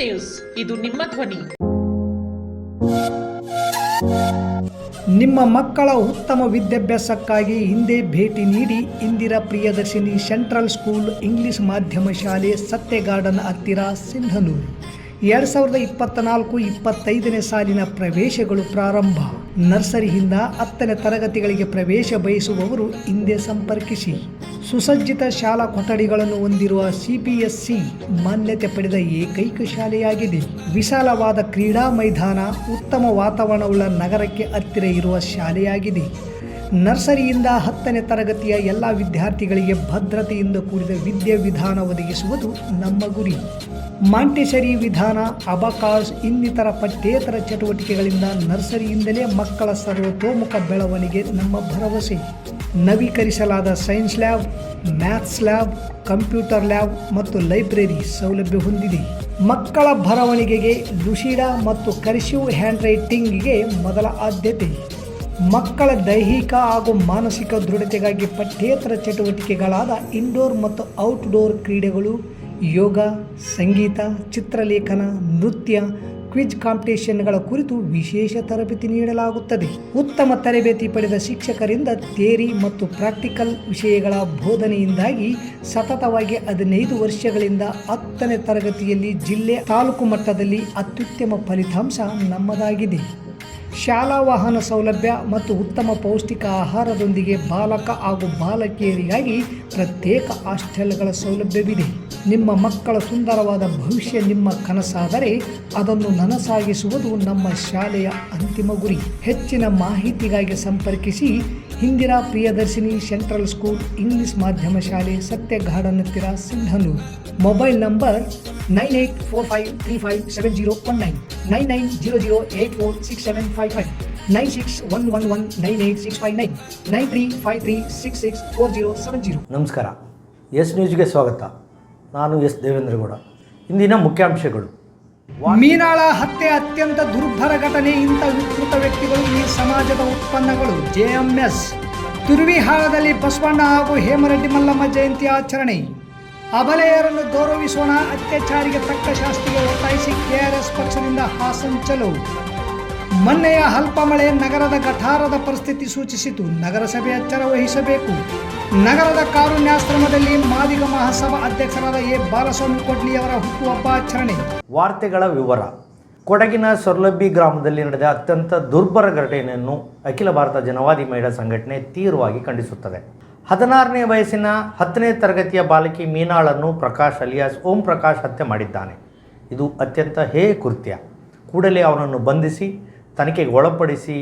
News ಇದು ನಿಮ್ಮ ಧ್ವನಿ. ನಿಮ್ಮ ಮಕ್ಕಳ ಉತ್ತಮ ವಿದ್ಯಾಭ್ಯಾಸಕ್ಕಾಗಿ ಹಿಂದೆ ಭೇಟಿ ನೀಡಿ Indira Priyadarshini central school English ಮಾಧ್ಯಮ ಶಾಲೆ ಸತ್ಯಗಾರ್ಡನ್ ಹತ್ತಿರ ಸಿಂಧನೂರು. ಎರಡು ಸಾವಿರದ ಇಪ್ಪತ್ತ ನಾಲ್ಕು ಇಪ್ಪತ್ತೈದನೇ ಸಾಲಿನ ಪ್ರವೇಶಗಳು ಪ್ರಾರಂಭ. ನರ್ಸರಿಯಿಂದ ಹತ್ತನೇ ತರಗತಿಗಳಿಗೆ ಪ್ರವೇಶ ಬಯಸುವವರು ಹಿಂದೆ ಸಂಪರ್ಕಿಸಿ. ಸುಸಜ್ಜಿತ ಶಾಲಾ ಕೊಠಡಿಗಳನ್ನು ಹೊಂದಿರುವ ಸಿಪಿಎಸ್ಸಿ ಮಾನ್ಯತೆ ಪಡೆದ ಏಕೈಕ ಶಾಲೆಯಾಗಿದೆ. ವಿಶಾಲವಾದ ಕ್ರೀಡಾ ಮೈದಾನ, ಉತ್ತಮ ವಾತಾವರಣವುಳ್ಳ ನಗರಕ್ಕೆ ಹತ್ತಿರ ಇರುವ ಶಾಲೆಯಾಗಿದೆ. ನರ್ಸರಿಯಿಂದ ಹತ್ತನೇ ತರಗತಿಯ ಎಲ್ಲ ವಿದ್ಯಾರ್ಥಿಗಳಿಗೆ ಭದ್ರತೆಯಿಂದ ಕೂಡಿದ ವಿದ್ಯಾವಿಧಾನ ಒದಗಿಸುವುದು ನಮ್ಮ ಗುರಿ. ಮಾಂಟೆಸರಿ ವಿಧಾನ ಅಬಕಾಸ್ ಇನ್ನಿತರ ಪಠ್ಯೇತರ ಚಟುವಟಿಕೆಗಳಿಂದ ನರ್ಸರಿಯಿಂದಲೇ ಮಕ್ಕಳ ಸರ್ವತೋಮುಖ ಬೆಳವಣಿಗೆ ನಮ್ಮ ಭರವಸೆ. ನವೀಕರಿಸಲಾದ science lab maths lab computer lab ಮತ್ತು ಲೈಬ್ರರಿ ಸೌಲಭ್ಯ ಹೊಂದಿದೆ. ಮಕ್ಕಳ ಬರವಣಿಗೆಗೆ ಲುಶಿಡಾ ಮತ್ತು ಕರ್ಸಿವ್ ಹ್ಯಾಂಡ್ ರೈಟಿಂಗ್ಗೆ ಮೊದಲ ಆದ್ಯತೆ. ಮಕ್ಕಳ ದೈಹಿಕ ಹಾಗೂ ಮಾನಸಿಕ ದೃಢತೆಗಾಗಿ ಪಠ್ಯೇತರ ಚಟುವಟಿಕೆಗಳಾದ ಇಂಡೋರ್ ಮತ್ತು ಔಟ್ಡೋರ್ ಕ್ರೀಡೆಗಳು ಯೋಗ, ಸಂಗೀತ, ಚಿತ್ರಲೇಖನ, ನೃತ್ಯ, ಕ್ವಿಜ್ ಕಾಂಪಿಟೇಷನ್ಗಳ ಕುರಿತು ವಿಶೇಷ ತರಬೇತಿ ನೀಡಲಾಗುತ್ತದೆ. ಉತ್ತಮ ತರಬೇತಿ ಪಡೆದ ಶಿಕ್ಷಕರಿಂದ ಥೇರಿ ಮತ್ತು ಪ್ರಾಕ್ಟಿಕಲ್ ವಿಷಯಗಳ ಬೋಧನೆಯಿಂದಾಗಿ ಸತತವಾಗಿ ಹದಿನೈದು ವರ್ಷಗಳಿಂದ ಹತ್ತನೇ ತರಗತಿಯಲ್ಲಿ ಜಿಲ್ಲೆ ತಾಲೂಕು ಮಟ್ಟದಲ್ಲಿ ಅತ್ಯುತ್ತಮ ಫಲಿತಾಂಶ ನಮ್ಮದಾಗಿದೆ. ಶಾಲಾ ವಾಹನ ಸೌಲಭ್ಯ ಮತ್ತು ಉತ್ತಮ ಪೌಷ್ಟಿಕ ಆಹಾರದೊಂದಿಗೆ ಬಾಲಕ ಹಾಗೂ ಬಾಲಕಿಯರಿಗಾಗಿ ಪ್ರತ್ಯೇಕ ಹಾಸ್ಟೆಲ್ಗಳ ಸೌಲಭ್ಯವಿದೆ. ನಿಮ್ಮ ಮಕ್ಕಳ ಸುಂದರವಾದ ಭವಿಷ್ಯ ನಿಮ್ಮ ಕನಸಾದರೆ ಅದನ್ನು ನನಸಾಗಿಸುವುದು ನಮ್ಮ ಶಾಲೆಯ ಅಂತಿಮ ಗುರಿ. ಹೆಚ್ಚಿನ ಮಾಹಿತಿಗಾಗಿ ಸಂಪರ್ಕಿಸಿ Indira Priyadarshini central school English ಮಾಧ್ಯಮ ಶಾಲೆ ಸತ್ಯ ಗಾರ್ಡನ್ ಹತ್ತಿರ Sindhanur. Mobile number nine eight four five three five seven zero one nine nine nine zero zero eight four six seven five five, nine six one one one nine eight six five nine nine three five three six six four zero seven zero. ನಮಸ್ಕಾರ, S ನ್ಯೂಸ್ಗೆ ಸ್ವಾಗತ. ನಾನು S Devendra Gowda. ಇಂದಿನ ಮುಖ್ಯಾಂಶಗಳು. ಮೀನಾಳ ಹತ್ಯೆ ಅತ್ಯಂತ ದುರ್ಭರ ಘಟನೆ ಇಂಥ ವಿಕೃತ ವ್ಯಕ್ತಿಗಳು ಈ ಸಮಾಜದ ಉತ್ಪನ್ನಗಳು. ಜೆಎಂಎಸ್ ತುರ್ವಿಹಾಳದಲ್ಲಿ ಬಸವಣ್ಣ ಹಾಗೂ ಹೇಮರೆಡ್ಡಿ ಮಲ್ಲಮ್ಮ ಜಯಂತಿ ಆಚರಣೆ. ಅಬಲೆಯರನ್ನು ಗೌರವಿಸೋಣ, ಅತ್ಯಾಚಾರಿಗೆ ತಕ್ಕ ಶಾಸ್ತಿಗೆ ಒತ್ತಾಯಿಸಿ ಕೆಆರ್ಎಸ್ ಪಕ್ಷದಿಂದ ಹಾಸನ್ ಚಲೋ. ಮೊನ್ನೆಯ ಅಲ್ಪ ಮಳೆ ನಗರದ ಗಠಾರದ ಪರಿಸ್ಥಿತಿ ಸೂಚಿಸಿತು. ನಗರಸಭೆ ಎಚ್ಚರ ವಹಿಸಬೇಕು. ನಗರದ ಕಾರುಣ್ಯಾಶ್ರಮದಲ್ಲಿ ಮಾದಿಗ ಮಹಾಸಭಾ ಅಧ್ಯಕ್ಷರಾದ ಎ. ಬಾಲಸ್ವಾಮಿ ಕೊಡ್ಲಿಯವರ ಹುಟ್ಟುಹಬ್ಬ ಆಚರಣೆ. ವಾರ್ತೆಗಳ ವಿವರ. ಕೊಡಗಿನ ಸೊರ್ಲಬ್ಬಿ ಗ್ರಾಮದಲ್ಲಿ ನಡೆದ ಅತ್ಯಂತ ದುರ್ಬರ ಘಟನೆಯನ್ನು ಅಖಿಲ ಭಾರತ ಜನವಾದಿ ಮಹಿಳಾ ಸಂಘಟನೆ ತೀವ್ರವಾಗಿ ಖಂಡಿಸುತ್ತದೆ. ಹದಿನಾರನೇ ವಯಸ್ಸಿನ ಹತ್ತನೇ ತರಗತಿಯ ಬಾಲಕಿ ಮೀನಾಳನ್ನು ಪ್ರಕಾಶ್ ಅಲಿಯಾಸ್ ಓಂ ಪ್ರಕಾಶ್ ಹತ್ಯೆ ಮಾಡಿದ್ದಾನೆ. ಇದು ಅತ್ಯಂತ ಹೇ ಕೃತ್ಯ. ಕೂಡಲೇ ಅವನನ್ನು ಬಂಧಿಸಿ ತನಿಖೆಗೆ ಒಳಪಡಿಸಿ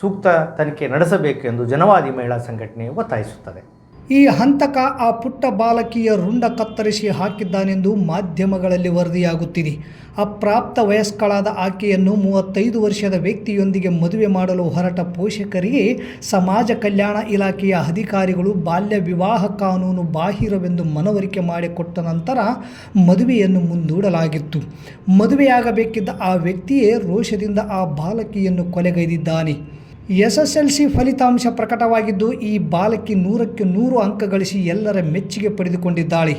ಸೂಕ್ತ ತನಿಖೆ ನಡೆಸಬೇಕೆಂದು ಜನವಾದಿ ಮಹಿಳಾ ಸಂಘಟನೆ ಒತ್ತಾಯಿಸುತ್ತದೆ. ಈ ಹಂತಕ ಆ ಪುಟ್ಟ ಬಾಲಕಿಯ ರುಂಡ ಕತ್ತರಿಸಿ ಹಾಕಿದ್ದಾನೆಂದು ಮಾಧ್ಯಮಗಳಲ್ಲಿ ವರದಿಯಾಗುತ್ತಿದೆ. ಅಪ್ರಾಪ್ತ ವಯಸ್ಕಳಾದ ಆಕೆಯನ್ನು ಮೂವತ್ತೈದು ವರ್ಷದ ವ್ಯಕ್ತಿಯೊಂದಿಗೆ ಮದುವೆ ಮಾಡಲು ಹೊರಟ ಪೋಷಕರಿಗೆ ಸಮಾಜ ಕಲ್ಯಾಣ ಇಲಾಖೆಯ ಅಧಿಕಾರಿಗಳು ಬಾಲ್ಯ ವಿವಾಹ ಕಾನೂನು ಬಾಹಿರವೆಂದು ಮನವರಿಕೆ ಮಾಡಿಕೊಟ್ಟ ನಂತರ ಮದುವೆಯನ್ನು ಮುಂದೂಡಲಾಗಿತ್ತು. ಮದುವೆಯಾಗಬೇಕಿದ್ದ ಆ ವ್ಯಕ್ತಿಯೇ ರೋಷದಿಂದ ಆ ಬಾಲಕಿಯನ್ನು ಕೊಲೆಗೈದಿದ್ದಾನೆ. ಎಸ್ ಎಸ್ ಎಲ್ ಸಿ ಫಲಿತಾಂಶ ಪ್ರಕಟವಾಗಿದ್ದು, ಈ ಬಾಲಕಿ ನೂರಕ್ಕೆ ನೂರು ಅಂಕ ಗಳಿಸಿ ಎಲ್ಲರ ಮೆಚ್ಚುಗೆ ಪಡೆದುಕೊಂಡಿದ್ದಾಳೆ.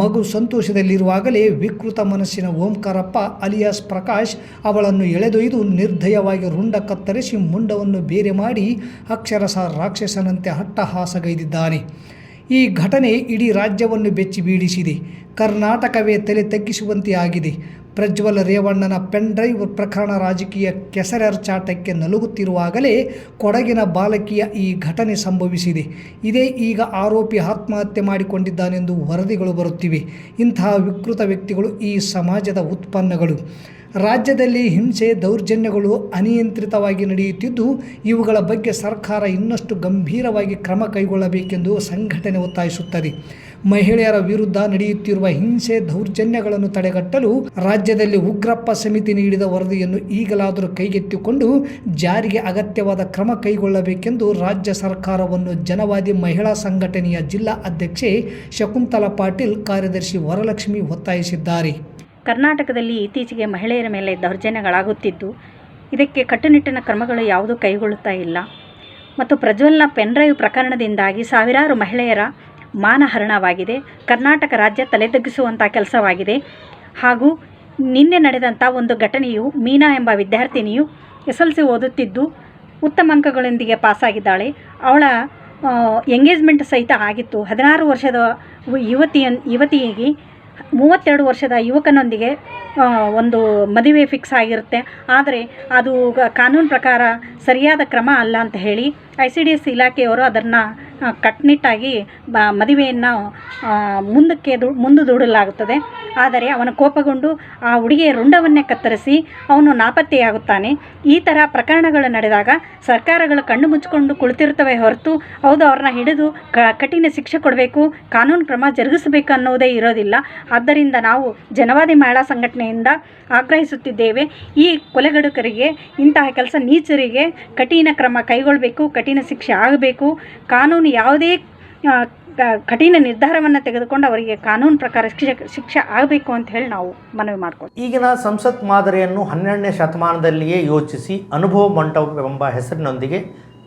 ಮಗು ಸಂತೋಷದಲ್ಲಿರುವಾಗಲೇ ವಿಕೃತ ಮನಸ್ಸಿನ ಓಂಕಾರಪ್ಪ ಅಲಿಯಾಸ್ ಪ್ರಕಾಶ್ ಅವಳನ್ನು ಎಳೆದೊಯ್ದು ನಿರ್ದಯವಾಗಿ ರುಂಡ ಕತ್ತರಿಸಿ ಮುಂಡವನ್ನು ಬೇರೆ ಮಾಡಿ ಅಕ್ಷರಶಃ ರಾಕ್ಷಸನಂತೆ ಹಟ್ಟಹಾಸಗೈದಿದ್ದಾನೆ ಈ ಘಟನೆ ಇಡೀ ರಾಜ್ಯವನ್ನು ಬೆಚ್ಚಿ ಬೀಳಿಸಿದೆ. ಕರ್ನಾಟಕವೇ ತಲೆ ತಗ್ಗಿಸುವಂತೆ ಆಗಿದೆ. ಪ್ರಜ್ವಲ್ ರೇವಣ್ಣನ ಪೆನ್ ಡ್ರೈವ್ ಪ್ರಕರಣ ರಾಜಕೀಯ ಕೆಸರರ್ಚಾಟಕ್ಕೆ ನಲುಗುತ್ತಿರುವಾಗಲೇ ಕೊಡಗಿನ ಬಾಲಕಿಯ ಈ ಘಟನೆ ಸಂಭವಿಸಿದೆ. ಇದೇ ಈಗ ಆರೋಪಿ ಆತ್ಮಹತ್ಯೆ ಮಾಡಿಕೊಂಡಿದ್ದಾನೆಂದು ವರದಿಗಳು ಬರುತ್ತಿವೆ. ಇಂತಹ ವಿಕೃತ ವ್ಯಕ್ತಿಗಳು ಈ ಸಮಾಜದ ಉತ್ಪನ್ನಗಳು. ರಾಜ್ಯದಲ್ಲಿ ಹಿಂಸೆ ದೌರ್ಜನ್ಯಗಳು ಅನಿಯಂತ್ರಿತವಾಗಿ ನಡೆಯುತ್ತಿದ್ದು, ಇವುಗಳ ಬಗ್ಗೆ ಸರ್ಕಾರ ಇನ್ನಷ್ಟು ಗಂಭೀರವಾಗಿ ಕ್ರಮ ಕೈಗೊಳ್ಳಬೇಕೆಂದು ಸಂಘಟನೆ ಒತ್ತಾಯಿಸುತ್ತದೆ. ಮಹಿಳೆಯರ ವಿರುದ್ಧ ನಡೆಯುತ್ತಿರುವ ಹಿಂಸೆ ದೌರ್ಜನ್ಯಗಳನ್ನು ತಡೆಗಟ್ಟಲು ರಾಜ್ಯದಲ್ಲಿ ಉಗ್ರಪ್ಪ ಸಮಿತಿ ನೀಡಿದ ವರದಿಯನ್ನು ಈಗಲಾದರೂ ಕೈಗೆತ್ತಿಕೊಂಡು ಜಾರಿಗೆ ಅಗತ್ಯವಾದ ಕ್ರಮ ಕೈಗೊಳ್ಳಬೇಕೆಂದು ರಾಜ್ಯ ಸರ್ಕಾರವನ್ನು ಜನವಾದಿ ಮಹಿಳಾ ಸಂಘಟನೆಯ ಜಿಲ್ಲಾ ಅಧ್ಯಕ್ಷೆ ಶಕುಂತಲಾ ಪಾಟೀಲ್ ಕಾರ್ಯದರ್ಶಿ ವರಲಕ್ಷ್ಮಿ ಒತ್ತಾಯಿಸಿದ್ದಾರೆ. ಕರ್ನಾಟಕದಲ್ಲಿ ಇತ್ತೀಚೆಗೆ ಮಹಿಳೆಯರ ಮೇಲೆ ದೌರ್ಜನ್ಯಗಳಾಗುತ್ತಿದ್ದು, ಇದಕ್ಕೆ ಕಟ್ಟುನಿಟ್ಟಿನ ಕ್ರಮಗಳು ಯಾವುದೂ ಕೈಗೊಳ್ಳುತ್ತಾ ಇಲ್ಲ. ಮತ್ತು ಪ್ರಜ್ವಲ್ನ ಪೆನ್ಡ್ರೈವ್ ಪ್ರಕರಣದಿಂದಾಗಿ ಸಾವಿರಾರು ಮಹಿಳೆಯರ ಮಾನಹರಣವಾಗಿದೆ. ಕರ್ನಾಟಕ ರಾಜ್ಯ ತಲೆದಗ್ಗಿಸುವಂಥ ಕೆಲಸವಾಗಿದೆ. ಹಾಗೂ ನಿನ್ನೆ ನಡೆದಂಥ ಒಂದು ಘಟನೆಯು ಮೀನಾ ಎಂಬ ವಿದ್ಯಾರ್ಥಿನಿಯು ಎಸ್ ಎಲ್ ಸಿ ಓದುತ್ತಿದ್ದು, ಉತ್ತಮ ಅಂಕಗಳೊಂದಿಗೆ ಪಾಸಾಗಿದ್ದಾಳೆ. ಅವಳ ಎಂಗೇಜ್ಮೆಂಟ್ ಸಹಿತ ಆಗಿತ್ತು. ಹದಿನಾರು ವರ್ಷದ ಯುವತಿಯ ಯುವತಿಗೆ ಮೂವತ್ತೆರಡು ವರ್ಷದ ಯುವಕನೊಂದಿಗೆ ಒಂದು ಮದುವೆ ಫಿಕ್ಸ್ ಆಗಿರುತ್ತೆ. ಆದರೆ ಅದು ಕಾನೂನು ಪ್ರಕಾರ ಸರಿಯಾದ ಕ್ರಮ ಅಲ್ಲ ಅಂತ ಹೇಳಿ ಐ ಸಿ ಡಿ ಎಸ್ ಇಲಾಖೆಯವರು ಅದನ್ನು ಕಟ್ಟುನಿಟ್ಟಾಗಿ ಬ, ಮದುವೆಯನ್ನು ಮುಂದಕ್ಕೆ ದು, ಮುಂದೆ ದೂಡಲಾಗುತ್ತದೆ. ಆದರೆ ಅವನ ಕೋಪಗೊಂಡು ಆ ಹುಡುಗಿಯ ರುಂಡವನ್ನೇ ಕತ್ತರಿಸಿ ಅವನು ನಾಪತ್ತೆಯಾಗುತ್ತಾನೆ. ಈ ಥರ ಪ್ರಕರಣಗಳು ನಡೆದಾಗ ಸರ್ಕಾರಗಳು ಕಣ್ಣು ಮುಚ್ಚಿಕೊಂಡು ಕುಳಿತಿರ್ತವೆ ಹೊರತು ಹೌದು, ಅವ್ರನ್ನ ಹಿಡಿದು ಕಠಿಣ ಶಿಕ್ಷೆ ಕೊಡಬೇಕು, ಕಾನೂನು ಕ್ರಮ ಜರುಗಿಸಬೇಕು ಅನ್ನೋದೇ ಇರೋದಿಲ್ಲ. ಆದ್ದರಿಂದ ನಾವು ಜನವಾದಿ ಮಹಿಳಾ ಸಂಘಟನೆಯಿಂದ ಆಗ್ರಹಿಸುತ್ತಿದ್ದೇವೆ, ಈ ಕೊಲೆಗಡುಕರಿಗೆ, ಇಂತಹ ಕೆಲಸ ನೀಚರಿಗೆ ಕಠಿಣ ಕ್ರಮ ಕೈಗೊಳ್ಳಬೇಕು ಕಠಿಣ ಶಿಕ್ಷೆ ಆಗಬೇಕು, ಕಾನೂನು ಯಾವುದೇ ಕಠಿಣ ನಿರ್ಧಾರವನ್ನು ತೆಗೆದುಕೊಂಡು ಅವರಿಗೆ ಕಾನೂನು ಪ್ರಕಾರ ಶಿಕ್ಷೆ ಶಿಕ್ಷೆ ಆಗಬೇಕು ಅಂತ ಹೇಳಿ ನಾವು ಮನವಿ ಮಾಡ್ಕೊಳ್ತೀವಿ. ಈಗಿನ ಸಂಸತ್ ಮಾದರಿಯನ್ನು ಹನ್ನೆರಡನೇ ಶತಮಾನದಲ್ಲಿಯೇ ಯೋಚಿಸಿ ಅನುಭವ ಮಂಟಪ ಎಂಬ ಹೆಸರಿನೊಂದಿಗೆ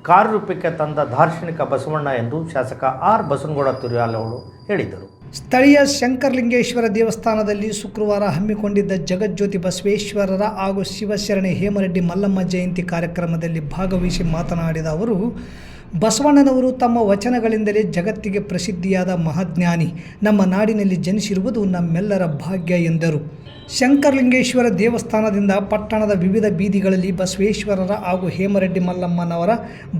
ಕಾರ್ಯರೂಪಕ್ಕೆ ತಂದ ದಾರ್ಶನಿಕ ಬಸವಣ್ಣ ಎಂದು ಶಾಸಕ ಆರ್. ಬಸನಗೌಡ ತುರಿಯಾಲವರು ಅವರು ಹೇಳಿದರು ಸ್ಥಳೀಯ ಶಂಕರಲಿಂಗೇಶ್ವರ ದೇವಸ್ಥಾನದಲ್ಲಿ ಶುಕ್ರವಾರ ಹಮ್ಮಿಕೊಂಡಿದ್ದ ಜಗಜ್ಯೋತಿ ಬಸವೇಶ್ವರರ ಹಾಗೂ ಶಿವಶರಣೆ ಹೇಮರೆಡ್ಡಿ ಮಲ್ಲಮ್ಮ ಜಯಂತಿ ಕಾರ್ಯಕ್ರಮದಲ್ಲಿ ಭಾಗವಹಿಸಿ ಮಾತನಾಡಿದ ಅವರು ಬಸವಣ್ಣನವರು ತಮ್ಮ ವಚನಗಳಿಂದಲೇ ಜಗತ್ತಿಗೆ ಪ್ರಸಿದ್ಧಿಯಾದ ಮಹಾಜ್ಞಾನಿ. ನಮ್ಮ ನಾಡಿನಲ್ಲಿ ಜನಿಸಿರುವುದು ನಮ್ಮೆಲ್ಲರ ಭಾಗ್ಯ ಎಂದರು. ಶಂಕರಲಿಂಗೇಶ್ವರ ದೇವಸ್ಥಾನದಿಂದ ಪಟ್ಟಣದ ವಿವಿಧ ಬೀದಿಗಳಲ್ಲಿ ಬಸವೇಶ್ವರರ ಹಾಗೂ ಹೇಮರೆಡ್ಡಿ ಮಲ್ಲಮ್ಮನವರ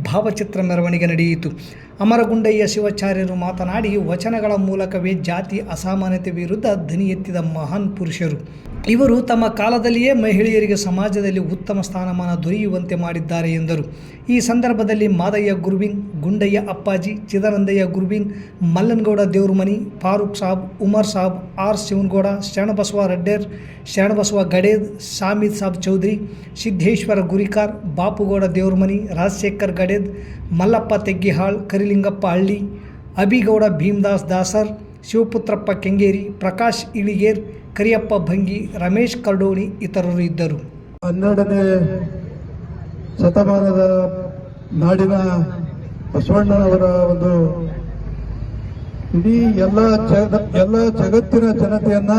ಭಾವಚಿತ್ರ ಮೆರವಣಿಗೆ ನಡೆಯಿತು. ಅಮರಗುಂಡಯ್ಯ ಶಿವಾಚಾರ್ಯರು ಮಾತನಾಡಿ, ವಚನಗಳ ಮೂಲಕವೇ ಜಾತಿ ಅಸಾಮಾನ್ಯತೆ ವಿರುದ್ಧ ಧ್ವನಿ ಎತ್ತಿದ ಮಹಾನ್ ಪುರುಷರು. ಇವರು ತಮ್ಮ ಕಾಲದಲ್ಲಿಯೇ ಮಹಿಳೆಯರಿಗೆ ಸಮಾಜದಲ್ಲಿ ಉತ್ತಮ ಸ್ಥಾನಮಾನ ದೊರೆಯುವಂತೆ ಮಾಡಿದ್ದಾರೆ ಎಂದರು. ಈ ಸಂದರ್ಭದಲ್ಲಿ ಮಾದಯ್ಯ ಗುರುವಿನ್ ಗುಂಡಯ್ಯ ಅಪ್ಪಾಜಿ ಚಿದಾನಂದಯ್ಯ ಗುರುವಿನ್ ಮಲ್ಲನ್ಗೌಡ ದೇವ್ರಮನಿ, ಫಾರೂಕ್ ಸಾಬ್, ಉಮರ್ ಸಾಬ್, ಆರ್ ಶಿವನ್ಗೌಡ, ಶರಣಬಸವ ರೆಡ್ಡೇರ್ ಶರಣಬಸವ ಗಡೇದ್ ಶಾಮಿದ್ ಸಾಬ್ ಚೌಧರಿ, ಸಿದ್ದೇಶ್ವರ ಗುರಿಕಾರ್, ಬಾಪುಗೌಡ ದೇವ್ರಮನಿ, ರಾಜಶೇಖರ್ ಗಡೇದ್ ಮಲ್ಲಪ್ಪ ತೆಗ್ಗಿಹಾಳ್, ಕರಿಲಿಂಗಪ್ಪ ಹಳ್ಳಿ, ಅಭಿಗೌಡ ಭೀಮದಾಸ್ ದಾಸರ್, ಶಿವಪುತ್ರಪ್ಪ ಕೆಂಗೇರಿ, ಪ್ರಕಾಶ್ ಇಳಿಗೇರ್, ಕರಿಯಪ್ಪ ಭಂಗಿ, ರಮೇಶ್ ಕರ್ಡೋಣಿ ಇತರರು ಇದ್ದರು. ಹನ್ನೆರಡನೇ ಶತಮಾನದ ನಾಡಿನ ಬಸವಣ್ಣನವರ ಒಂದು ಇಡೀ ಎಲ್ಲ ಜಗ, ಎಲ್ಲ ಜಗತ್ತಿನ ಜನತೆಯನ್ನ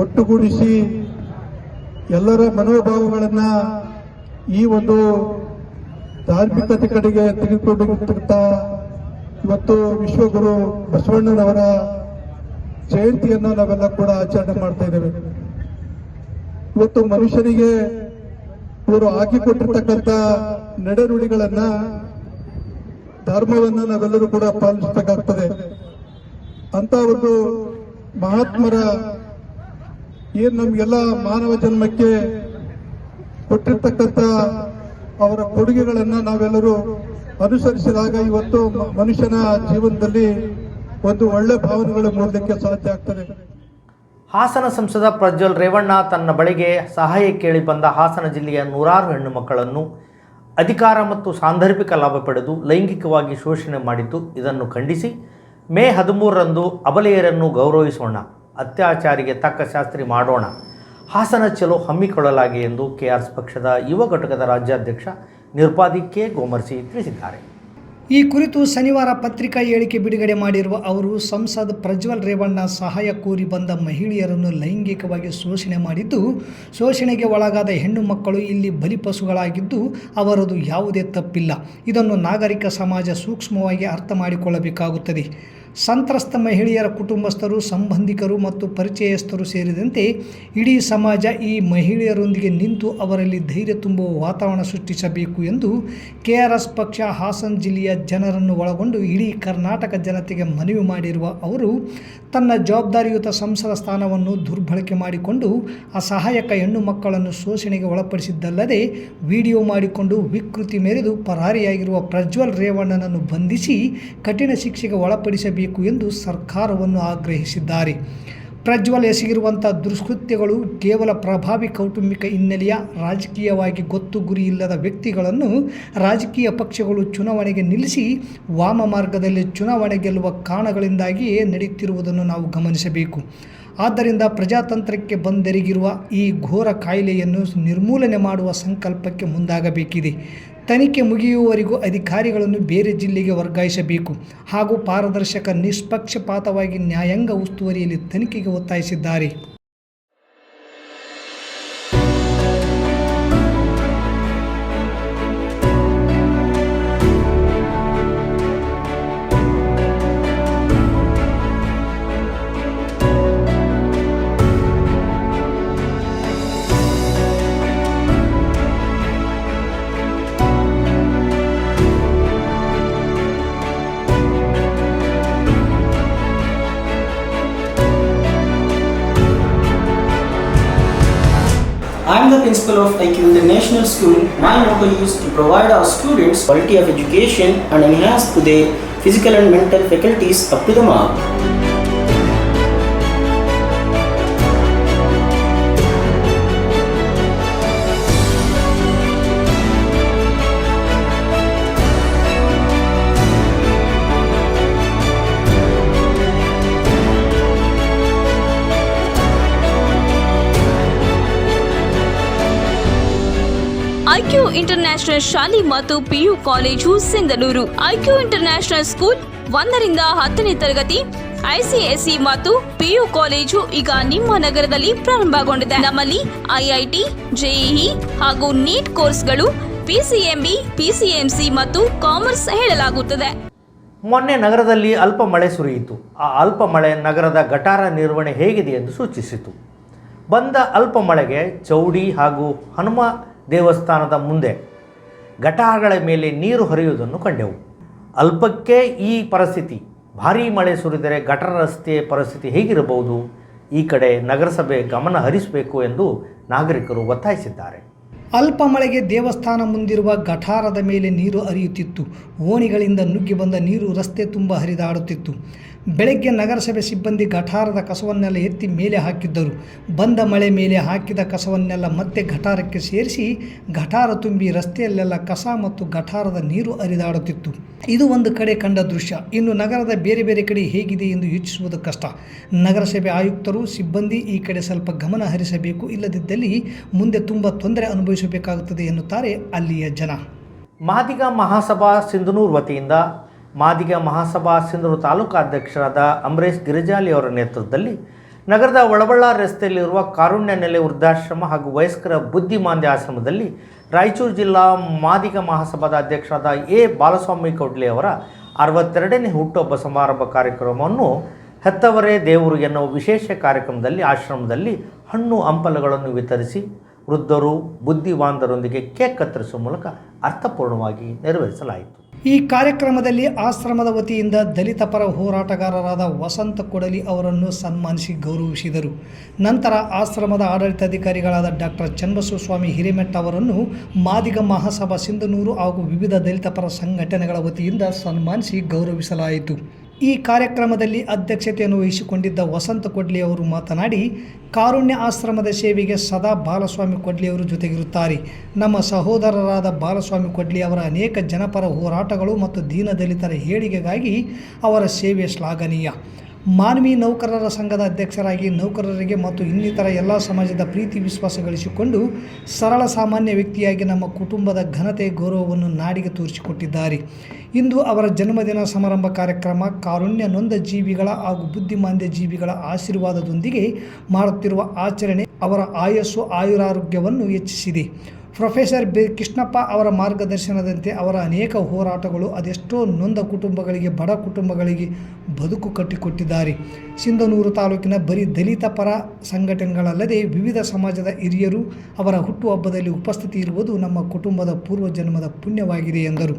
ಒಟ್ಟುಗೂಡಿಸಿ ಎಲ್ಲರ ಮನೋಭಾವಗಳನ್ನ ಈ ಒಂದು ಧಾರ್ಮಿಕತೆ ಕಡೆಗೆ ತೆಗೆದುಕೊಂಡಿರ್ತಕ್ಕಂಥ ಇವತ್ತು ವಿಶ್ವಗುರು ಬಸವಣ್ಣನವರ ಜಯಂತಿಯನ್ನು ನಾವೆಲ್ಲ ಕೂಡ ಆಚರಣೆ ಮಾಡ್ತಾ ಇದ್ದೇವೆ. ಇವತ್ತು ಮನುಷ್ಯನಿಗೆ ಇವರು ಹಾಕಿಕೊಟ್ಟಿರ್ತಕ್ಕಂಥ ನಡೆನುಡಿಗಳನ್ನ, ಧರ್ಮವನ್ನು ನಾವೆಲ್ಲರೂ ಕೂಡ ಪಾಲಿಸಬೇಕಾಗ್ತದೆ. ಅಂತ ಒಂದು ಮಹಾತ್ಮರ ಏನ್ ನಮ್ಗೆಲ್ಲ ಮಾನವ ಜನ್ಮಕ್ಕೆ ಕೊಟ್ಟಿರ್ತಕ್ಕಂಥ ಅವರ ಕೊಡುಗೆಗಳನ್ನ ನಾವೆಲ್ಲರೂ ಅನುಸರಿಸಿದಾಗ ಇವತ್ತು ಮನುಷ್ಯನ ಜೀವನದಲ್ಲಿ ಒಂದು ಒಳ್ಳೆ ಭಾವನೆಗಳು ಮೂಡಲಿಕ್ಕೆ ಸಾಧ್ಯ ಆಗ್ತದೆ. ಹಾಸನ ಸಂಸದ ಪ್ರಜ್ವಲ್ ರೇವಣ್ಣ ತನ್ನ ಬಳಿಗೆ ಸಹಾಯ ಕೇಳಿ ಬಂದ ಹಾಸನ ಜಿಲ್ಲೆಯ ನೂರಾರು ಹೆಣ್ಣು ಮಕ್ಕಳನ್ನು ಅಧಿಕಾರ ಮತ್ತು ಸಾಂದರ್ಭಿಕ ಲಾಭ ಪಡೆದು ಲೈಂಗಿಕವಾಗಿ ಶೋಷಣೆ ಮಾಡಿದ್ದು ಇದನ್ನು ಖಂಡಿಸಿ ಮೇ ಹದಿಮೂರರಂದು ಅಬಲೆಯರನ್ನು ಗೌರವಿಸೋಣ. ಅತ್ಯಾಚಾರಿಗೆ ತಕ್ಕ ಶಾಸ್ತ್ರಿ ಮಾಡೋಣ. ಹಾಸನ ಚಲೋ ಹಮ್ಮಿಕೊಳ್ಳಲಾಗಿದೆ ಎಂದು ಕೆಆರ್ಎಸ್ ಪಕ್ಷದ ಯುವ ಘಟಕದ ರಾಜ್ಯಾಧ್ಯಕ್ಷ ನಿರ್ಪಾದಿ ಕೆ. ಗೋಮರ್ಸಿ ತಿಳಿಸಿದ್ದಾರೆ. ಈ ಕುರಿತು ಶನಿವಾರ ಪತ್ರಿಕಾ ಹೇಳಿಕೆ ಬಿಡುಗಡೆ ಮಾಡಿರುವ ಅವರು, ಸಂಸದ್ ಪ್ರಜ್ವಲ್ ರೇವಣ್ಣ ಸಹಾಯ ಕೋರಿ ಬಂದ ಮಹಿಳೆಯರನ್ನು ಲೈಂಗಿಕವಾಗಿ ಶೋಷಣೆ ಮಾಡಿದ್ದು, ಶೋಷಣೆಗೆ ಒಳಗಾದ ಹೆಣ್ಣು ಮಕ್ಕಳು ಇಲ್ಲಿ ಬಲಿಪಶುಗಳಾಗಿದ್ದು ಅವರದು ಯಾವುದೇ ತಪ್ಪಿಲ್ಲ. ಇದನ್ನು ನಾಗರಿಕ ಸಮಾಜ ಸೂಕ್ಷ್ಮವಾಗಿ ಅರ್ಥ ಮಾಡಿಕೊಳ್ಳಬೇಕಾಗುತ್ತದೆ. ಸಂತ್ರಸ್ತ ಮಹಿಳೆಯರ ಕುಟುಂಬಸ್ಥರು, ಸಂಬಂಧಿಕರು ಮತ್ತು ಪರಿಚಯಸ್ಥರು ಸೇರಿದಂತೆ ಇಡೀ ಸಮಾಜ ಈ ಮಹಿಳೆಯರೊಂದಿಗೆ ನಿಂತು ಅವರಲ್ಲಿ ಧೈರ್ಯ ತುಂಬುವ ವಾತಾವರಣ ಸೃಷ್ಟಿಸಬೇಕು ಎಂದು ಕೆಆರ್ಎಸ್ ಪಕ್ಷ ಹಾಸನ ಜಿಲ್ಲೆಯ ಜನರನ್ನು ಒಳಗೊಂಡು ಇಡೀ ಕರ್ನಾಟಕ ಜನತೆಗೆ ಮನವಿ ಮಾಡಿರುವ ಅವರು ತನ್ನ ಜವಾಬ್ದಾರಿಯುತ ಸಂಸದ ಸ್ಥಾನವನ್ನು ದುರ್ಬಳಕೆ ಮಾಡಿಕೊಂಡು ಅಸಹಾಯಕ ಹೆಣ್ಣು ಮಕ್ಕಳನ್ನು ಶೋಷಣೆಗೆ ಒಳಪಡಿಸಿದ್ದಲ್ಲದೆ ವಿಡಿಯೋ ಮಾಡಿಕೊಂಡು ವಿಕೃತಿ ಮೆರೆದು ಪರಾರಿಯಾಗಿರುವ ಪ್ರಜ್ವಲ್ ರೇವಣ್ಣನನ್ನು ಬಂಧಿಸಿ ಕಠಿಣ ಶಿಕ್ಷೆಗೆ ಒಳಪಡಿಸಬೇಕು ಎಂದು ಸರ್ಕಾರವನ್ನು ಆಗ್ರಹಿಸಿದ್ದಾರೆ. ಪ್ರಜ್ವಲ್ ಎಸಗಿರುವಂಥ ದುಷ್ಕೃತ್ಯಗಳು ಕೇವಲ ಪ್ರಭಾವಿ ಕೌಟುಂಬಿಕ ಹಿನ್ನೆಲೆಯ ರಾಜಕೀಯವಾಗಿ ಗೊತ್ತು ಗುರಿ ಇಲ್ಲದ ವ್ಯಕ್ತಿಗಳನ್ನು ರಾಜಕೀಯ ಪಕ್ಷಗಳು ಚುನಾವಣೆಗೆ ನಿಲ್ಲಿಸಿ ವಾಮ ಮಾರ್ಗದಲ್ಲಿ ಚುನಾವಣೆ ಗೆಲ್ಲುವ ಕಾರಣಗಳಿಂದಾಗಿಯೇ ನಡೆಯುತ್ತಿರುವುದನ್ನು ನಾವು ಗಮನಿಸಬೇಕು. ಆದ್ದರಿಂದ ಪ್ರಜಾತಂತ್ರಕ್ಕೆ ಬಂದೆರಗಿರುವ ಈ ಘೋರ ಕಾಯಿಲೆಯನ್ನು ನಿರ್ಮೂಲನೆ ಮಾಡುವ ಸಂಕಲ್ಪಕ್ಕೆ ಮುಂದಾಗಬೇಕಿದೆ. ತನಿಖೆ ಮುಗಿಯುವವರೆಗೂ ಅಧಿಕಾರಿಗಳನ್ನು ಬೇರೆ ಜಿಲ್ಲೆಗೆ ವರ್ಗಾಯಿಸಬೇಕು ಹಾಗೂ ಪಾರದರ್ಶಕ ನಿಷ್ಪಕ್ಷಪಾತವಾಗಿ ನ್ಯಾಯಾಂಗ ಉಸ್ತುವಾರಿಯಲ್ಲಿ ತನಿಖೆಗೆ ಒತ್ತಾಯಿಸಿದ್ದಾರೆ. The principal of IQ International School. My motto is to provide our students quality of education and enhance their physical and mental faculties up to the mark. International ಶಾಲೆ ಮತ್ತು PU college Sindhanur IQ international school ಒಂದರಿಂದ ಹತ್ತನೇ ತರಗತಿ ICSE ಮತ್ತು PU college ಈಗ ನಿಮ್ಮ ನಗರದಲ್ಲಿ ಪ್ರಾರಂಭಗೊಂಡಿದೆ. ನಮ್ಮಲ್ಲಿ ಐಐಟಿ ಜೆಇಇ ಹಾಗೂ ನೀಟ್ ಕೋರ್ಸ್ಗಳು ಪಿಸಿಎಂಬಿ ಪಿಸಿಎಂಸಿ ಮತ್ತು ಕಾಮರ್ಸ್ ಹೇಳಲಾಗುತ್ತದೆ. ಮೊನ್ನೆ ನಗರದಲ್ಲಿ ಅಲ್ಪ ಮಳೆ ಸುರಿಯಿತು. ಆ ಅಲ್ಪ ಮಳೆ ನಗರದ ಗಟಾರ ನಿರ್ವಹಣೆ ಹೇಗಿದೆ ಎಂದು ಸೂಚಿಸಿತು. ಬಂದ ಅಲ್ಪ ಮಳೆಗೆ ಚೌಡಿ ಹಾಗೂ ಹನುಮ ದೇವಸ್ಥಾನದ ಮುಂದೆ ಗಟಾರಗಳ ಮೇಲೆ ನೀರು ಹರಿಯುವುದನ್ನು ಕಂಡೆವು. ಅಲ್ಪಕ್ಕೆ ಈ ಪರಿಸ್ಥಿತಿ, ಭಾರೀ ಮಳೆ ಸುರಿದರೆ ಗಟರ ರಸ್ತೆಯ ಪರಿಸ್ಥಿತಿ ಹೇಗಿರಬಹುದು? ಈ ಕಡೆ ನಗರಸಭೆ ಗಮನ ಹರಿಸಬೇಕು ಎಂದು ನಾಗರಿಕರು ಒತ್ತಾಯಿಸಿದ್ದಾರೆ. ಅಲ್ಪ ಮಳೆಗೆ ದೇವಸ್ಥಾನ ಮುಂದಿರುವ ಗಟಾರದ ಮೇಲೆ ನೀರು ಹರಿಯುತ್ತಿತ್ತು. ಓಣಿಗಳಿಂದ ನುಗ್ಗಿ ಬಂದ ನೀರು ರಸ್ತೆ ತುಂಬ ಹರಿದಾಡುತ್ತಿತ್ತು. ಬೆಳಗ್ಗೆ ನಗರಸಭೆ ಸಿಬ್ಬಂದಿ ಘಟಾರದ ಕಸವನ್ನೆಲ್ಲ ಎತ್ತಿ ಮೇಲೆ ಹಾಕಿದ್ದರು. ಬಂದ ಮಳೆ ಮೇಲೆ ಹಾಕಿದ ಕಸವನ್ನೆಲ್ಲ ಮತ್ತೆ ಘಟಾರಕ್ಕೆ ಸೇರಿಸಿ ಘಟಾರ ತುಂಬಿ ರಸ್ತೆಯಲ್ಲೆಲ್ಲ ಕಸ ಮತ್ತು ಘಟಾರದ ನೀರು ಹರಿದಾಡುತ್ತಿತ್ತು. ಇದು ಒಂದು ಕಡೆ ಕಂಡ ದೃಶ್ಯ. ಇನ್ನು ನಗರದ ಬೇರೆ ಬೇರೆ ಕಡೆ ಹೇಗಿದೆ ಎಂದು ಯೋಚಿಸುವುದು ಕಷ್ಟ. ನಗರಸಭೆ ಆಯುಕ್ತರು, ಸಿಬ್ಬಂದಿ ಈ ಕಡೆ ಸ್ವಲ್ಪ ಗಮನ ಹರಿಸಬೇಕು. ಇಲ್ಲದಿದ್ದಲ್ಲಿ ಮುಂದೆ ತುಂಬ ತೊಂದರೆ ಅನುಭವಿಸಬೇಕಾಗುತ್ತದೆ ಎನ್ನುತ್ತಾರೆ ಅಲ್ಲಿಯ ಜನ. ಮಾದಿಗ ಮಹಾಸಭಾ ಸಿಂಧನೂರು ವತಿಯಿಂದ ಮಾದಿಗ ಮಹಾಸಭಾ ಸಿಂಧೂರು ತಾಲೂಕಾಧ್ಯಕ್ಷರಾದ ಅಂಬರೀಶ್ ಗಿರಿಜಾಲಿ ಅವರ ನೇತೃತ್ವದಲ್ಲಿ ನಗರದ ಒಳಬಳ್ಳಾರ್ ರಸ್ತೆಯಲ್ಲಿರುವ ಕಾರುಣ್ಯ ನೆಲೆ ವೃದ್ಧಾಶ್ರಮ ಹಾಗೂ ವಯಸ್ಕರ ಬುದ್ಧಿಮಾಂದ್ಯ ಆಶ್ರಮದಲ್ಲಿ ರಾಯಚೂರು ಜಿಲ್ಲಾ ಮಾದಿಗ ಮಹಾಸಭಾದ ಅಧ್ಯಕ್ಷರಾದ ಎ. ಬಾಲಸ್ವಾಮಿ ಕೌಡ್ಲೆ ಅವರ ಅರವತ್ತೆರಡನೇ ಹುಟ್ಟುಹಬ್ಬ ಸಮಾರಂಭ ಕಾರ್ಯಕ್ರಮವನ್ನು ಹೆತ್ತವರೇ ದೇವರು ಎನ್ನುವ ವಿಶೇಷ ಕಾರ್ಯಕ್ರಮದಲ್ಲಿ ಆಶ್ರಮದಲ್ಲಿ ಹಣ್ಣು ಹಂಪಲುಗಳನ್ನು ವಿತರಿಸಿ ವೃದ್ಧರು ಬುದ್ಧಿವಾಂಧರೊಂದಿಗೆ ಕೇಕ್ ಕತ್ತರಿಸುವ ಮೂಲಕ ಅರ್ಥಪೂರ್ಣವಾಗಿ ನೆರವೇರಿಸಲಾಯಿತು. ಈ ಕಾರ್ಯಕ್ರಮದಲ್ಲಿ ಆಶ್ರಮದ ವತಿಯಿಂದ ದಲಿತ ಪರ ಹೋರಾಟಗಾರರಾದ ವಸಂತ ಕೊಡಲಿ ಅವರನ್ನು ಸನ್ಮಾನಿಸಿ ಗೌರವಿಸಿದರು. ನಂತರ ಆಶ್ರಮದ ಆಡಳಿತಾಧಿಕಾರಿಗಳಾದ ಡಾಕ್ಟರ್ ಚನ್ನಬಸವಸ್ವಾಮಿ ಹಿರೇಮೆಟ್ಟ ಅವರನ್ನು ಮಾದಿಗ ಮಹಾಸಭಾ ಸಿಂಧನೂರು ಹಾಗೂ ವಿವಿಧ ದಲಿತ ಪರ ಸಂಘಟನೆಗಳ ವತಿಯಿಂದ ಸನ್ಮಾನಿಸಿ ಗೌರವಿಸಲಾಯಿತು. ಈ ಕಾರ್ಯಕ್ರಮದಲ್ಲಿ ಅಧ್ಯಕ್ಷತೆಯನ್ನು ವಹಿಸಿಕೊಂಡಿದ್ದ ವಸಂತ ಕೊಡ್ಲಿ ಅವರು ಮಾತನಾಡಿ, ಕಾರುಣ್ಯ ಆಶ್ರಮದ ಸೇವೆಗೆ ಸದಾ ಬಾಲಸ್ವಾಮಿ ಕೊಡ್ಲಿಯವರು ಜೊತೆಗಿರುತ್ತಾರೆ. ನಮ್ಮ ಸಹೋದರರಾದ ಬಾಲಸ್ವಾಮಿ ಕೊಡ್ಲಿ ಅವರ ಅನೇಕ ಜನಪರ ಹೋರಾಟಗಳು ಮತ್ತು ದೀನದಲಿತರ ಏಳಿಗೆಗಾಗಿ ಅವರ ಸೇವೆ ಶ್ಲಾಘನೀಯ. ಮಾನವಿ ನೌಕರರ ಸಂಘದ ಅಧ್ಯಕ್ಷರಾಗಿ ನೌಕರರಿಗೆ ಮತ್ತು ಇನ್ನಿತರ ಎಲ್ಲ ಸಮಾಜದ ಪ್ರೀತಿ ವಿಶ್ವಾಸ ಗಳಿಸಿಕೊಂಡು ಸರಳ ಸಾಮಾನ್ಯ ವ್ಯಕ್ತಿಯಾಗಿ ನಮ್ಮ ಕುಟುಂಬದ ಘನತೆ ಗೌರವವನ್ನು ನಾಡಿಗೆ ತೋರಿಸಿಕೊಟ್ಟಿದ್ದಾರೆ. ಇಂದು ಅವರ ಜನ್ಮದಿನ ಸಮಾರಂಭ ಕಾರ್ಯಕ್ರಮ ಕಾರುಣ್ಯ ನೊಂದ ಜೀವಿಗಳ ಹಾಗೂ ಬುದ್ಧಿಮಾಂದ್ಯ ಜೀವಿಗಳ ಆಶೀರ್ವಾದದೊಂದಿಗೆ ಮಾಡುತ್ತಿರುವ ಆಚರಣೆ ಅವರ ಆಯಸ್ಸು, ಆಯುರಾರೋಗ್ಯವನ್ನು ಹೆಚ್ಚಿಸಿದೆ. Professor B. ಕೃಷ್ಣಪ್ಪ ಅವರ ಮಾರ್ಗದರ್ಶನದಂತೆ ಅವರ ಅನೇಕ ಹೋರಾಟಗಳು ಅದೆಷ್ಟೋ ನೊಂದ ಕುಟುಂಬಗಳಿಗೆ, ಬಡ ಕುಟುಂಬಗಳಿಗೆ ಬದುಕು ಕಟ್ಟಿಕೊಟ್ಟಿದ್ದಾರೆ. ಸಿಂಧನೂರು ತಾಲೂಕಿನ ಬರೀ ದಲಿತ ಪರ ಸಂಘಟನೆಗಳಲ್ಲದೆ ವಿವಿಧ ಸಮಾಜದ ಹಿರಿಯರು ಅವರ ಹುಟ್ಟುಹಬ್ಬದಲ್ಲಿ ಉಪಸ್ಥಿತಿ ಇರುವುದು ನಮ್ಮ ಕುಟುಂಬದ ಪೂರ್ವಜನ್ಮದ ಪುಣ್ಯವಾಗಿದೆ ಎಂದರು.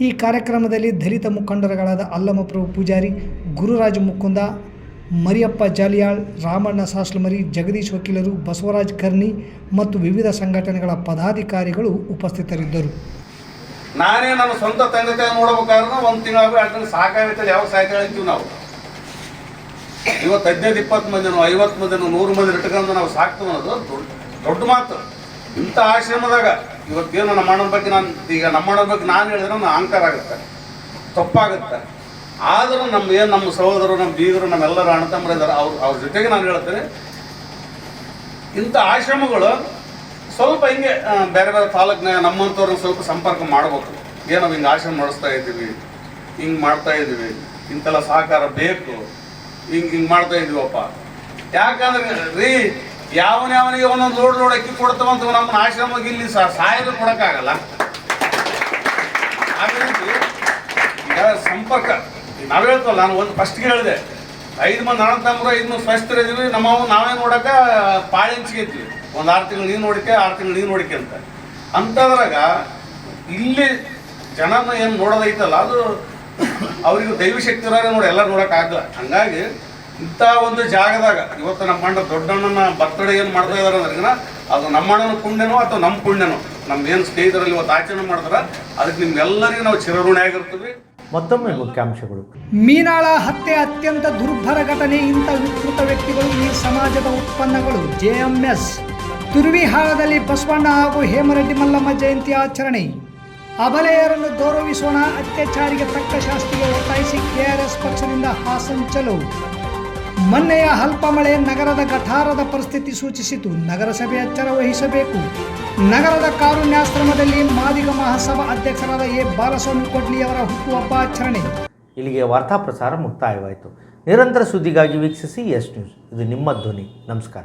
ಈ ಕಾರ್ಯಕ್ರಮದಲ್ಲಿ ದಲಿತ ಮುಖಂಡರುಗಳಾದ ಅಲ್ಲಮಪ್ರಭು ಪೂಜಾರಿ, ಗುರುರಾಜ ಮುಕುಂದ ಮರಿಯಪ್ಪ ಜಾಲಿಯಾಳ್, ರಾಮಣ್ಣ ಸಾಸ್ಲಮರಿ, ಜಗದೀಶ್ ವಕೀಲರು, ಬಸವರಾಜ್ ಕರ್ನಿ ಮತ್ತು ವಿವಿಧ ಸಂಘಟನೆಗಳ ಪದಾಧಿಕಾರಿಗಳು ಉಪಸ್ಥಿತರಿದ್ದರು. ನಾನೇ ನನ್ನ ಸ್ವಂತ ತಂದೆ ತಾಯಿ ನೋಡ್ಬೇಕಾದ್ರೆ ಒಂದು ತಿಂಗಳು ತಿಂಗಳು ಯಾವ ಯಾವಾಗ ಸಾಯ್ತಾ ಹೇಳ್ತೀವಿ ನಾವು. ಇವತ್ತು ಹದಿನೈದು, ಇಪ್ಪತ್ತು ಮಂದಿನೋ ಐವತ್ತು ಮಂದಿನೋ ನೂರು ಮಂದಿ ಇಟ್ಕೊಂಡು ನಾವು ಸಾಕ್ತೀವಿ ಅನ್ನೋದು ದೊಡ್ಡ ದೊಡ್ಡ ಮಾತು. ಇಂಥ ಆಶ್ರಮದಾಗ ಇವತ್ತೇನು ನಮ್ಮ ಅಣ್ಣನ ಬಗ್ಗೆ ನಾನು, ಈಗ ನಮ್ಮ ಅಣ್ಣನ ಬಗ್ಗೆ ನಾನು ಹೇಳಿದ್ರೆ ನಾನು ಅಹಂಕಾರ ಆಗುತ್ತೆ. ತಪ್ಪಾಗುತ್ತೆ. ಆದರೂ ನಮ್ಮ ಏನು ನಮ್ಮ ಸಹೋದರರು, ನಮ್ಮ ಬೀಗರು ನಮ್ಮೆಲ್ಲರ ಅಣ್ಣ ತಮ್ಮರು ಇದ್ದಾರೆ, ಅವ್ರ ಅವ್ರ ಜೊತೆಗೆ ನಾನು ಹೇಳ್ತೇನೆ. ಇಂಥ ಆಶ್ರಮಗಳು ಸ್ವಲ್ಪ ಹಿಂಗೆ ಬೇರೆ ಬೇರೆ ತಾಲೂಕಿನ ನಮ್ಮಂಥವ್ರನ್ನ ಸ್ವಲ್ಪ ಸಂಪರ್ಕ ಮಾಡ್ಬೇಕು. ಏನೋ ಹಿಂಗೆ ಆಶ್ರಮ ನಡೆಸ್ತಾ ಇದ್ದೀವಿ, ಹಿಂಗೆ ಮಾಡ್ತಾ ಇದ್ದೀವಿ, ಇಂಥೆಲ್ಲ ಸಹಕಾರ ಬೇಕು, ಹಿಂಗೆ ಹಿಂಗೆ ಮಾಡ್ತಾ ಇದ್ದೀವಪ್ಪ. ಯಾಕಂದ್ರೆ ರೀ, ಯಾವನ ಯಾವನಿಗೆ ಒಂದೊಂದು ಲೋಡ್ ಲೋಡ್ ಅಕ್ಕಿ ಕೊಡ್ತಾವಂತ ನಮ್ಮ ಆಶ್ರಮಕ್ಕೆ ಇಲ್ಲಿ ಸಾ- ಸಾಯಲು ಕೊಡೋಕ್ಕಾಗಲ್ಲ. ಸಂಪರ್ಕ. ನಾವ್ ಹೇಳ್ತವಲ್ಲ, ನಾನು ಒಂದು ಫಸ್ಟ್ಗೆ ಹೇಳಿದೆ. ಐದು ಮಂದಿ ಅಣ್ಣ ತಮ್ಮರು ಐದು ಮಂದಿ ಸ್ವಸ್ಥರು ಇದೀವಿ ನಮ್ಮವು ನಾವೇ ನೋಡಕ ಪಾಳಿ ಹಂಚ್ಕಿದ್ವಿ ಒಂದು ಆರು ತಿಂಗಳು ನೀನು ನೋಡಿಕೆ, ಆರು ತಿಂಗಳು ನೀನು ನೋಡಿಕೆ ಅಂತ. ಅಂಥದ್ರಾಗ ಇಲ್ಲಿ ಜನನ ಏನು ನೋಡೋದೈತಲ್ಲ, ಅದು ಅವ್ರಿಗೆ ದೈವ ಶಕ್ತಿ ಇರೋರೆ ನೋಡಿ ಎಲ್ಲ ನೋಡೋಕ್ಕಾಗಲ್ಲ ಹಂಗಾಗಿ ಇಂಥ ಒಂದು ಜಾಗದಾಗ, ಇವತ್ತು ನಮ್ಮ ಅಣ್ಣ ದೊಡ್ಡಣ್ಣನ ಬರ್ತಡೇ ಏನು ಮಾಡ್ತಾ ಇದಾರೆ ಅಂದ್ರೆ ಅದು ನಮ್ಮ ಅಣ್ಣನ ಪುಣ್ಯನೋ ಅಥವಾ ನಮ್ಮ ಪುಣ್ಯನೋ? ಏನು ಸ್ನೇಹಿತರಲ್ಲಿ ಇವತ್ತು ಆಚರಣೆ ಮಾಡಿದ್ರೆ ಅದಕ್ಕೆ ನಿಮ್ಗೆಲ್ಲರಿಗೂ ನಾವು ಚಿರಋಣಿ ಆಗಿರ್ತೀವಿ ಮತ್ತೊಮ್ಮೆ ಮುಖ್ಯಾಂಶಗಳು. ಮೀನಾಳ ಹತ್ಯೆ ಅತ್ಯಂತ ದುರ್ಭರ ಘಟನೆ ಇಂಥ ವಿಕೃತ ವ್ಯಕ್ತಿಗಳು ಈ ಸಮಾಜದ ಉತ್ಪನ್ನಗಳು. ಜೆಎಂಎಸ್ ತುರ್ವಿಹಾಳದಲ್ಲಿ ಬಸವಣ್ಣ ಹಾಗೂ ಹೇಮರೆಡ್ಡಿ ಮಲ್ಲಮ್ಮ ಜಯಂತಿ ಆಚರಣೆ. ಅಬಲೆಯರನ್ನು ಗೌರವಿಸೋಣ. ಅತ್ಯಾಚಾರಿಗೆ ತಕ್ಕ ಶಾಸ್ತಿಗೆ ಒತ್ತಾಯಿಸಿ ಕೆಆರ್ಎಸ್ ಪಕ್ಷದಿಂದ ಹಾಸನ್ ಚಲೋ. ಮೊನ್ನೆಯ ಅಲ್ಪ ಮಳೆ ನಗರದ ಗಠಾರದ ಪರಿಸ್ಥಿತಿ ಸೂಚಿಸಿತು. ನಗರಸಭೆ ಎಚ್ಚರ ವಹಿಸಬೇಕು. ನಗರದ ಕಾರುಣ್ಯಾಶ್ರಮದಲ್ಲಿ ಮಾದಿಗ ಮಹಾಸಭಾ ಅಧ್ಯಕ್ಷರಾದ ಎ. ಬಾಲಸ್ವಾಮಿ ಕೊಡ್ಲಿಯವರ ಹುಟ್ಟುಹಬ್ಬ ಆಚರಣೆ. ಇಲ್ಲಿಗೆ ವಾರ್ತಾ ಪ್ರಸಾರ ಮುಕ್ತಾಯವಾಯಿತು. ನಿರಂತರ ಸುದ್ದಿಗಾಗಿ ವೀಕ್ಷಿಸಿ ಎಸ್ ನ್ಯೂಸ್. ಇದು ನಿಮ್ಮ ಧ್ವನಿ. ನಮಸ್ಕಾರ.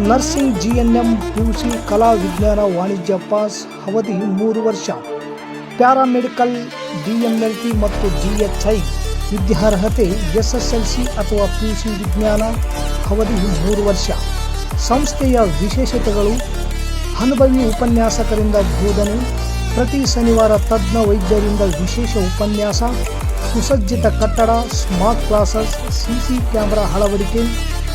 Nursing G N M GNM C ಕಲಾ ವಿಜ್ಞಾನ ವಾಣಿಜ್ಯ ಪಾಸ್ ಅವಧಿ ಮೂರು ವರ್ಷ. ಪ್ಯಾರಾಮೆಡಿಕಲ್ ಟಿ ಮತ್ತು ಜಿ ಎಚ್ ಐ ವಿದ್ಯಾರ್ಹತೆ ಎಸ್ ಎಸ್ ಎಲ್ ಸಿ ಅಥವಾ ಪಿ ಯು ಸಿ ವಿಜ್ಞಾನ ಅವಧಿ ಮೂರು ವರ್ಷ. ಸಂಸ್ಥೆಯ ವಿಶೇಷತೆಗಳು, ಅನುಭವಿ ಉಪನ್ಯಾಸಕರಿಂದ ಬೋಧನೆ, ಪ್ರತಿ ಶನಿವಾರ ತಜ್ಞ ವೈದ್ಯರಿಂದ ವಿಶೇಷ ಉಪನ್ಯಾಸ, ಸುಸಜ್ಜಿತ ಕಟ್ಟಡ, ಸ್ಮಾರ್ಟ್ ಕ್ಲಾಸಸ್, ಸಿಸಿ ಕ್ಯಾಮೆರಾ ಅಳವಡಿಕೆ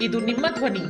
ಇದು ನಿಮ್ಮ ಧ್ವನಿ.